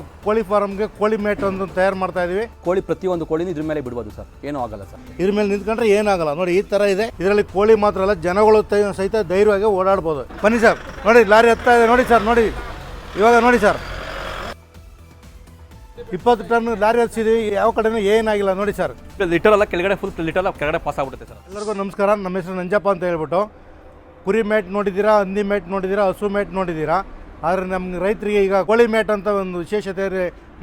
ಕೋಳಿ ಫಾರ್ಮ್ಗೆ ಕೋಳಿ ಮೇಟ್ ಒಂದು ತಯಾರು ಮಾಡ್ತಾ ಇದೀವಿ. ಕೋಳಿ ಪ್ರತಿಯೊಂದು ಕೋಳಿನೂ ಇದ್ರ ಮೇಲೆ ಬಿಡ್ಬೋದು ಸರ್. ಏನೂ ಆಗಲ್ಲ ಸರ್. ಇದ್ರ ಮೇಲೆ ನಿಂತ್ಕೊಂಡ್ರೆ ಏನಾಗಲ್ಲ ನೋಡಿ ಈ ತರ ಇದೆ. ಇದರಲ್ಲಿ ಕೋಳಿ ಮಾತ್ರ ಅಲ್ಲ ಜನಗಳು ತ- ಸಹಿತ ಧೈರ್ಯವಾಗಿ ಓಡಾಡ್ಬೋದು. ಬನ್ನಿ ಸರ್. ನೋಡಿ ಲಾರಿ ಹತ್ತಾ ಇದೆ. ನೋಡಿ ಸರ್ ನೋಡಿ. ಇವಾಗ ನೋಡಿ ಸರ್. ಇಪ್ಪತ್ತು ಟನ್ ಲಾರಿ ಹಚ್ಚಿದೀವಿ ಯಾವ ಕಡೆನೂ ಏನಾಗಿಲ್ಲ ನೋಡಿ ಸರ್. ಲಿಟರ್ ಎಲ್ಲ ಕೆಳಗಡೆ ಫುಲ್ ಲಿಟರ್ ಎಲ್ಲ ಕೆಳಗಡೆ ಪಾಸ್ ಆಗ್ಬಿಡುತ್ತೆ ಸರ್. ಎಲ್ಲರಿಗೂ ನಮಸ್ಕಾರ. ನಮ್ಮ ಹೆಸರು ನಂಜಪ್ಪ ಅಂತ ಹೇಳ್ಬಿಟ್ಟು. ಕುರಿ ಮೇಟ್ ನೋಡಿದ್ದೀರಾ? ಹಂದಿ ಮೇಟ್ ನೋಡಿದ್ದೀರಾ? ಹಸು ಮೇಟ್ ನೋಡಿದ್ದೀರಾ? ಆದರೆ ನಮ್ಮ ರೈತರಿಗೆ ಈಗ ಕೋಳಿ ಮೇಟ್ ಅಂತ ಒಂದು ವಿಶೇಷತೆ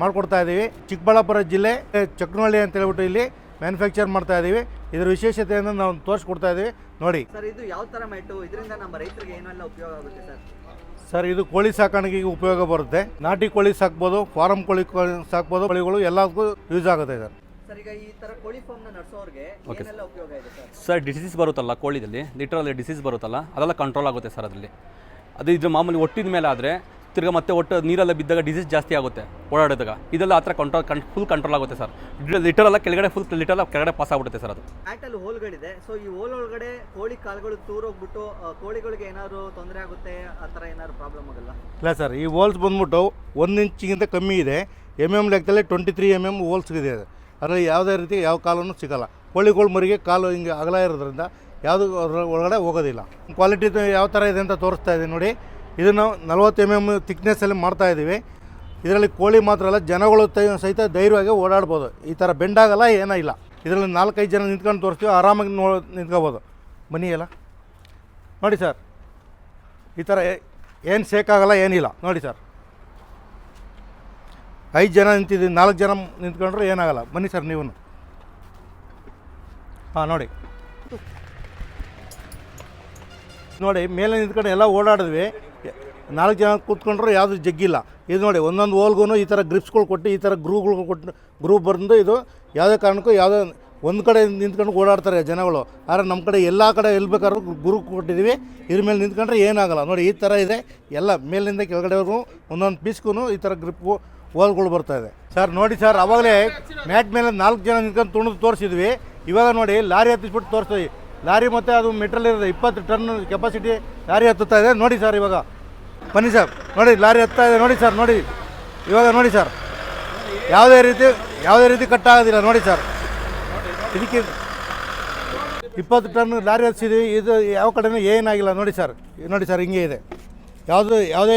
ಮಾಡಿಕೊಡ್ತಾ ಇದ್ದೀವಿ ಚಿಕ್ಕಬಳ್ಳಾಪುರ ಜಿಲ್ಲೆ ಚಕ್ನಹಳ್ಳಿ ಅಂತ ಹೇಳ್ಬಿಟ್ಟು ಇಲ್ಲಿ ಮ್ಯಾನುಫ್ಯಾಕ್ಚರ್ ಮಾಡ್ತಾ ಇದ್ದೀವಿ ಇದರ ವಿಶೇಷತೆಯನ್ನು ನಾವು ತೋರಿಸ್ಕೊಡ್ತಾ ಇದ್ದೀವಿ ನೋಡಿ. ಸರ್ ಇದು ಯಾವ ಥರ ಮೆಟ್ಟು ಇದರಿಂದ ನಮ್ಮ ರೈತರಿಗೆ ಏನೆಲ್ಲ ಉಪಯೋಗ ಆಗುತ್ತೆ ಸರ್? ಸರ್ ಇದು ಕೋಳಿ ಸಾಕಾಣಿಕೆಗೆ ಉಪಯೋಗ ಬರುತ್ತೆ. ನಾಟಿ ಕೋಳಿ ಸಾಕ್ಬೋದು ಫಾರಂ ಕೋಳಿ ಸಾಕ್ಬೋದು ಕೋಳಿಗಳು ಎಲ್ಲದಕ್ಕೂ ಯೂಸ್ ಆಗುತ್ತೆ ಸರ್. ಸರ್ ಈಗ ಈ ತರ ಕೋಳಿ ಫಾರ್ಮ್ನ ನಡೆಸೋರ್ಗೆ ಏನೆಲ್ಲ ಉಪಯೋಗ ಇದೆ ಸರ್? ಸರ್ ಡಿಸೀಸ್ ಬರುತ್ತಲ್ಲ ಕೋಳಿದಲ್ಲಿ ಲಿಟ್ರಲ್ಲಿ ಡಿಸೀಸ್ ಬರುತ್ತಲ್ಲ ಅದೆಲ್ಲ ಕಂಟ್ರೋಲ್ ಆಗುತ್ತೆ ಸರ್ ಅದರಲ್ಲಿ. ಅದು ಇದ್ರ ಮಾಮೂಲಿ ಒಟ್ಟಿದ ಮೇಲೆ ಆದರೆ ತಿರ್ಗ ಮತ್ತೆ ಒಟ್ಟು ನೀರೆಲ್ಲ ಬಿದ್ದಾಗ ಡಿಸೀಸ್ ಜಾಸ್ತಿ ಆಗುತ್ತೆ ಓಡಾಡಿದಾಗ. ಇದೆಲ್ಲ ಆ ಥರ ಕಂಟ್ರೋಲ್ ಕಂಟ್ ಫುಲ್ ಕಂಟ್ರೋಲ್ ಆಗುತ್ತೆ ಸರ್. ಲಿಟರ್ ಎಲ್ಲ ಕೆಳಗಡೆ ಫುಲ್ ಲಿಟರ್ ಎಲ್ಲ ಕೆಳಗಡೆ ಪಾಸ್ ಆಗ್ಬಿಡುತ್ತೆ ಸರ್ ಅದು. ಆ್ಯಕ್ಟಲ್ಲಿ ಹೋಲ್ಗಳಿದೆ. ಸೊ ಈ ಹೋಲ್ ಒಳಗಡೆ ಕೋಳಿ ಕಾಲುಗಳು ತೂರೋಗ್ಬಿಟ್ಟು ಕೋಳಿಗಳಿಗೆ ಏನಾದ್ರು ತೊಂದರೆ ಆಗುತ್ತೆ ಆ ಥರ ಏನಾದ್ರು ಪ್ರಾಬ್ಲಮ್ ಆಗಲ್ಲ ಇಲ್ಲ ಸರ್ ಈ ಹೋಲ್ಸ್ ಬಂದ್ಬಿಟ್ಟು ಒಂದು ಇಂಚಿಗಿಂತ ಕಮ್ಮಿ ಇದೆ. ಎಂ ಎಂ ಲೆಕ್ಕದಲ್ಲಿ twenty three M M holes ಇದೆ. ಅದರಲ್ಲಿ ಯಾವುದೇ ರೀತಿ ಯಾವ ಕಾಲೂ ಸಿಗಲ್ಲ. ಕೋಳಿಗಳ ಮರಿಗೆ ಕಾಲು ಹಿಂಗೆ ಅಗಲ ಇರೋದ್ರಿಂದ ಯಾವುದು ಒಳಗಡೆ ಹೋಗೋದಿಲ್ಲ. ಕ್ವಾಲಿಟಿ ಯಾವ ಥರ ಇದೆ ಅಂತ ತೋರಿಸ್ತಾ ಇದ್ದೀನಿ ನೋಡಿ. ಇದನ್ನು ನಲ್ವತ್ತು ಎಂ ಎಂ ಮಾಡ್ತಾ ಇದ್ದೀವಿ ಇದರಲ್ಲಿ ಕೋಳಿ ಮಾತ್ರ ಅಲ್ಲ, ಜನಗಳು ಸಹಿತ ಧೈರ್ಯವಾಗಿ ಓಡಾಡ್ಬೋದು. ಈ ಥರ ಬೆಂಡಾಗಲ್ಲ ಏನೂ ಇಲ್ಲ. ಇದರಲ್ಲಿ ನಾಲ್ಕೈದು ಜನ ನಿಂತ್ಕೊಂಡು ತೋರಿಸ್ತೀವಿ, ಆರಾಮಾಗಿ ನೋ, ನಿಂತ್ಕೋಬೋದು. ಬನ್ನಿ ನೋಡಿ ಸರ್. ಈ ಥರ ಏನು ಸೇಕಾಗಲ್ಲ ಏನಿಲ್ಲ ನೋಡಿ ಸರ್. ಐದು ಜನ ನಿಂತಿದ್ದೀವಿ, ನಾಲ್ಕು ಜನ ನಿಂತ್ಕೊಂಡ್ರೆ ಏನಾಗಲ್ಲ ಬನ್ನಿ ಸರ್ ನೀವು ಹಾಂ, ನೋಡಿ. ನೋಡಿ ಮೇಲೆ ನಿಂತ್ಕೊಂಡು ಎಲ್ಲ ಓಡಾಡಿದ್ವಿ. ನಾಲ್ಕು ಜನ ಕೂತ್ಕೊಂಡ್ರು, ಯಾವುದು ಜಗ್ಗಿಲ್ಲ. ಇದು ನೋಡಿ, ಒಂದೊಂದು ಓಲ್ಗೂ ಈ ಥರ ಗ್ರಿಪ್ಸ್ಗಳು ಕೊಟ್ಟು, ಈ ಥರ ಗ್ರೂಗಳು ಕೊಟ್ಟು ಗ್ರೂಪ್ ಬಂದು ಇದು ಯಾವುದೇ ಕಾರಣಕ್ಕೂ ಯಾವುದೇ ಒಂದು ಕಡೆ ನಿಂತ್ಕೊಂಡು ಓಡಾಡ್ತಾರೆ ಜನಗಳು. ಆದರೆ ನಮ್ಮ ಕಡೆ ಎಲ್ಲ ಕಡೆ ಎಲ್ಲಿ ಬೇಕಾದ್ರೂ ಗುರು ಕೊಟ್ಟಿದ್ದೀವಿ ಇದ್ರ ಮೇಲೆ ನಿಂತ್ಕೊಂಡ್ರೆ ಏನಾಗಲ್ಲ. ನೋಡಿ, ಈ ಥರ ಇದೆ. ಎಲ್ಲ ಮೇಲಿಂದ ಕೆಳಗಡೆವರೆಗೂ ಒಂದೊಂದು ಪೀಸ್ಗೂ ಈ ಥರ ಗ್ರಿಪ್ಪು ಓಲ್ಗಳು ಬರ್ತಾ ಇದೆ. ಸರ್, ನೋಡಿ ಸರ್, ಅವಾಗಲೇ ಮ್ಯಾಟ್ ಮೇಲೆ ನಾಲ್ಕು ಜನ ನಿಂತ್ಕೊಂಡು ತುಣಿದು ತೋರಿಸಿದ್ವಿ. ಇವಾಗ ನೋಡಿ, ಲಾರಿ ಹತ್ತಿಸ್ಬಿಟ್ಟು ತೋರಿಸ್ತೀವಿ ಲಾರಿ ಮತ್ತು ಅದು ಮೆಟ್ರಲ್ ಇರೋದು, ಇಪ್ಪತ್ತು ಟನ್ ಕೆಪಾಸಿಟಿ ಲಾರಿ ಹತ್ತುತ್ತಾ ಇದೆ. ನೋಡಿ ಸರ್ ಇವಾಗ. ಬನ್ನಿ ಸರ್. ನೋಡಿ, ಲಾರಿ ಹತ್ತಾ ಇದೆ. ನೋಡಿ ಸರ್, ನೋಡಿ. ಇವಾಗ ನೋಡಿ ಸರ್. ಯಾವುದೇ ರೀತಿ ಯಾವುದೇ ರೀತಿ ಕಟ್ಟಾಗೋದಿಲ್ಲ ನೋಡಿ ಸರ್. ಇದಕ್ಕೆ ಇಪ್ಪತ್ತು ಟನ್ ಲಾರಿ ಹಚ್ಚಿದ್ದೀವಿ ಇದು ಯಾವ ಕಡೆನೂ ಏನಾಗಿಲ್ಲ. ನೋಡಿ ಸರ್. ನೋಡಿ ಸರ್, ಹಿಂಗೆ ಇದೆ. ಯಾವುದು ಯಾವುದೇ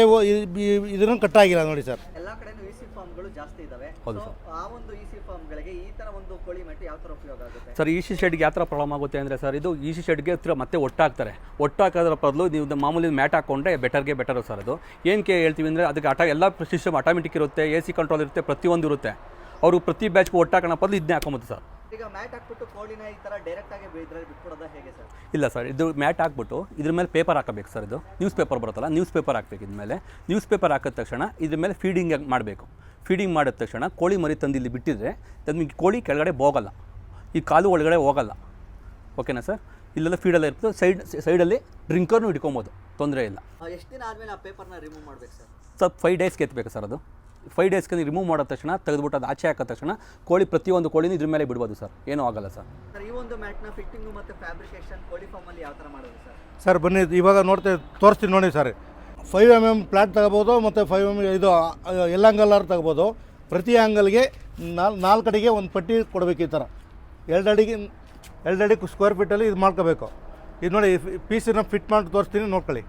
ಇದನ್ನು ಕಟ್ಟಾಗಿಲ್ಲ ನೋಡಿ ಸರ್. ಎಲ್ಲ ಕಡೆನೂ ಇ ಸಿ ಫಾರ್ಮ್ಗಳು ಜಾಸ್ತಿ ಇದಾವೆ. ಹೌದು ಸೊ ಆ ಒಂದು ಇ ಸಿ ಫಾರ್ಮ್ಗಳಿಗೆ ಈ ತರ ಒಂದು ಕೋಳಿ ಮಟ್ಟಿ ಯಾವ ತರ ಉಪಯೋಗ ಆಗುತ್ತೆ? ಸರ್ ಈಸಿ ಶೆಡ್ಗೆ ಯಾವ ಥರ ಪ್ರಾಬ್ಲಮ್ ಆಗುತ್ತೆ ಅಂದರೆ ಸರ್ ಇದು ಈಸಿ ಶೆಡ್ಗೆ ಹತ್ರ ಮತ್ತೆ ಒಟ್ಟಾಕ್ತಾರೆ ಒಟ್ಟಾಕೋದ್ರ ಬದಲು ನೀವು ಇದು ಮಾಮೂಲಿ ಮ್ಯಾಟ್ ಹಾಕೊಂಡ್ರೆ ಬೆಟರ್ಗೆ ಬೆಟರು ಸರ್ ಅದು. ಏನಕ್ಕೆ ಹೇಳ್ತೀವಿ ಅಂದರೆ ಅದಕ್ಕೆ ಆಟ ಎಲ್ಲ ಸಿಸ್ಟಮ್ ಆಟೋಮೆಟಿಕ್ ಇರುತ್ತೆ ಎ ಸಿ ಕಂಟ್ರೋಲ್ ಇರುತ್ತೆ ಪ್ರತಿಯೊಂದು ಇರುತ್ತೆ. ಅವರು ಪ್ರತಿ ಬ್ಯಾಚ್ಗೆ ಒಟ್ಟಾಕೋಣ ಬದಲು ಇದನ್ನೇ ಹಾಕೊಂಬೋದು ಸರ್. ಈಗ ಮ್ಯಾಟ್ ಹಾಕ್ಬಿಟ್ಟು ಕೋಳಿನ ಈ ತರ ಡೈರೆಕ್ಟಾಗಿ ಇದ್ರಲ್ಲಿ ಬಿಟ್ಕೊಡೋದ ಹೇಗೆ ಸರ್? ಇಲ್ಲ ಸರ್ ಇದು ಮ್ಯಾಟ್ ಹಾಕ್ಬಿಟ್ಟು ಇದ್ರ ಮೇಲೆ ಪೇಪರ್ ಹಾಕಬೇಕು ಸರ್ ಇದು. ನ್ಯೂಸ್ ಪೇಪರ್ ಬರುತ್ತಲ್ಲ ನ್ಯೂಸ್ ಪೇಪರ್ ಹಾಕ್ಬೇಕು ಇದ್ಮೇಲೆ ನ್ಯೂಸ್ ಪೇಪರ್ ಹಾಕಿದ ತಕ್ಷಣ ಇದ್ರ ಮೇಲೆ ಫೀಡಿಂಗ್ ಮಾಡಬೇಕು. ಫೀಡಿಂಗ್ ಮಾಡಿದ ತಕ್ಷಣ ಕೋಳಿ ಮರಿ ತಂದು ಇಲ್ಲಿ ಬಿಟ್ಟಿದ್ರೆ ನಿಮಗೆ ಕೋಳಿ ಕೆಳಗಡೆ ಹೋಗಲ್ಲ. ಈ ಕಾಲು ಒಳಗಡೆ ಹೋಗಲ್ಲ. ಓಕೆನಾ ಸರ್? ಇಲ್ಲೆಲ್ಲ ಫೀಡೆಲ್ಲ ಇರ್ತದೆ ಸೈಡ್ ಸೈಡಲ್ಲಿ ಡ್ರಿಂಕರ್ನು ಇಟ್ಕೊಬೋದು ತೊಂದರೆ ಇಲ್ಲ. ಎಷ್ಟು ದಿನ ಆದಮೇಲೆ ಆ ಪೇಪರ್ನ ರಿಮೂವ್ ಮಾಡಬೇಕು ಸರ್? ಸ್ವಲ್ಪ ಫೈವ್ ಡೇಸ್ಗೆ ಎತ್ತಬೇಕು ಸರ್ ಅದು. ಫೈವ್ ಡೇಸ್ಗೆ ನೀವು ರಿಮೂವ್ ಮಾಡಿದ ತಕ್ಷಣ ತೆಗೆದುಬಿಟ್ಟು ಅದು ಆಚೆ ಹಾಕಿದ ತಕ್ಷಣ ಕೋಳಿ ಪ್ರತಿಯೊಂದು ಕೋಳಿನೂ ಇದ್ರ ಮೇಲೆ ಬಿಡ್ಬೋದು ಸರ್. ಏನೂ ಆಗಲ್ಲ ಸರ್. ಸರ್ ಈ ಒಂದು ಮ್ಯಾಟ್ನ ಫಿಟ್ಟಿಂಗು ಮತ್ತು ಫ್ಯಾಬ್ರಿಕೇಶನ್ ಕೋಳಿ ಫಾರ್ಮಲ್ಲಿ ಯಾವ ಥರ ಮಾಡೋದು ಸರ್? ಸರ್ ಬನ್ನಿ ಇವಾಗ ನೋಡ್ತೇವೆ ತೋರಿಸ್ತೀನಿ ನೋಡಿ sir. Five M M plot ತಗೋಬೋದು ಮತ್ತು ಫೈವ್ ಎಂ ಇದು ಎಲ್ಲ ಆರ್ ತಗೋಬೋದು. ಪ್ರತಿ ಆ್ಯಂಗಲ್ಗೆ ನಾಲ್ ನಾಲ್ಕು ಅಡಿಗೆ ಒಂದು ಪಟ್ಟಿ ಕೊಡಬೇಕು ಈ ಥರ ಎರಡು ಅಡಿಗೆ ಎರಡು ಅಡಿ ಸ್ಕ್ವೇರ್ ಫೀಟಲ್ಲಿ ಇದು ಮಾಡ್ಕೋಬೇಕು. ಇದು ನೋಡಿ ಪೀಸನ್ನು ಫಿಟ್ ಮಾಡಿ ತೋರಿಸ್ತೀನಿ ನೋಡ್ಕೊಳ್ಳಿ.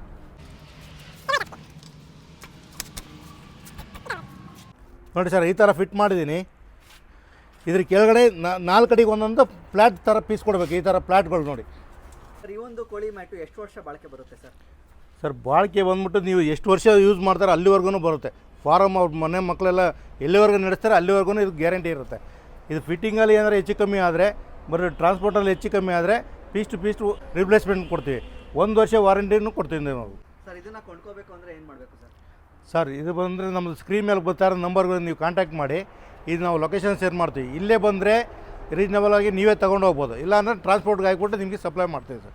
ನೋಡಿ ಸರ್ ಈ ಥರ ಫಿಟ್ ಮಾಡಿದ್ದೀನಿ ಇದ್ರ ಕೆಳಗಡೆ ನಾಲ್ಕು ಅಡಿಗೆ ಒಂದೊಂದು ಫ್ಲ್ಯಾಟ್ ಥರ ಪೀಸ್ ಕೊಡಬೇಕು ಈ ಥರ ಫ್ಲ್ಯಾಟ್ಗಳು ನೋಡಿ. ಸರ್ ಈ ಒಂದು ಕೋಳಿ ಮ್ಯಾಟು ಎಷ್ಟು ವರ್ಷ ಬಾಳಿಕೆ ಬರುತ್ತೆ ಸರ್? ಸರ್ ಬಾಳಿಕೆ ಬಂದ್ಬಿಟ್ಟು ನೀವು ಎಷ್ಟು ವರ್ಷ ಯೂಸ್ ಮಾಡ್ತಾರೆ ಅಲ್ಲಿವರೆಗೂ ಬರುತ್ತೆ. ಫಾರಮ್ ಅವ್ರ ಮನೆ ಮಕ್ಕಳೆಲ್ಲ ಎಲ್ಲಿವರೆಗೂ ನಡೆಸ್ತಾರೆ ಅಲ್ಲಿವರೆಗೂ ಇದು ಗ್ಯಾರಂಟಿ ಇರುತ್ತೆ. ಇದು ಫಿಟ್ಟಿಂಗಲ್ಲಿ ಏನಾರು ಹೆಚ್ಚು ಕಮ್ಮಿ ಆದರೆ ಬರೀ ಟ್ರಾನ್ಸ್ಪೋರ್ಟಲ್ಲಿ ಹೆಚ್ಚು ಕಮ್ಮಿ ಆದರೆ ಪೀಸ್ ಟು ಪೀಸ್ ರಿಪ್ಲೇಸ್ಮೆಂಟ್ ಕೊಡ್ತೀವಿ. ಒಂದು ವರ್ಷ ವಾರಂಟಿನೂ ಕೊಡ್ತೀವಿ ನಾವು. ಸರ್ ಇದನ್ನು ಕೊಂಡ್ಕೋಬೇಕು ಅಂದರೆ ಏನು ಮಾಡಬೇಕು ಸರ್? ಸರ್, ಇದು ಬಂದರೆ ನಮ್ಮದು ಸ್ಕ್ರೀನ್ ಮೇಲೆ ಬರ್ತಾ ಇರೋ ನಂಬರ್ಗೆ ನೀವು ಕಾಂಟ್ಯಾಕ್ಟ್ ಮಾಡಿ. ಇದು ನಾವು ಲೊಕೇಶನ್ ಶೇರ್ ಮಾಡ್ತೀವಿ. ಇಲ್ಲೇ ಬಂದರೆ ರೀಸನಬಲ್ ಆಗಿ ನೀವೇ ತೊಗೊಂಡು ಹೋಗ್ಬೋದು. ಇಲ್ಲಾಂದರೆ ಟ್ರಾನ್ಸ್ಪೋರ್ಟ್ಗೆ ಹಾಕಿಬಿಟ್ಟು ನಿಮಗೆ ಸಪ್ಲೈ ಮಾಡ್ತೀವಿ ಸರ್.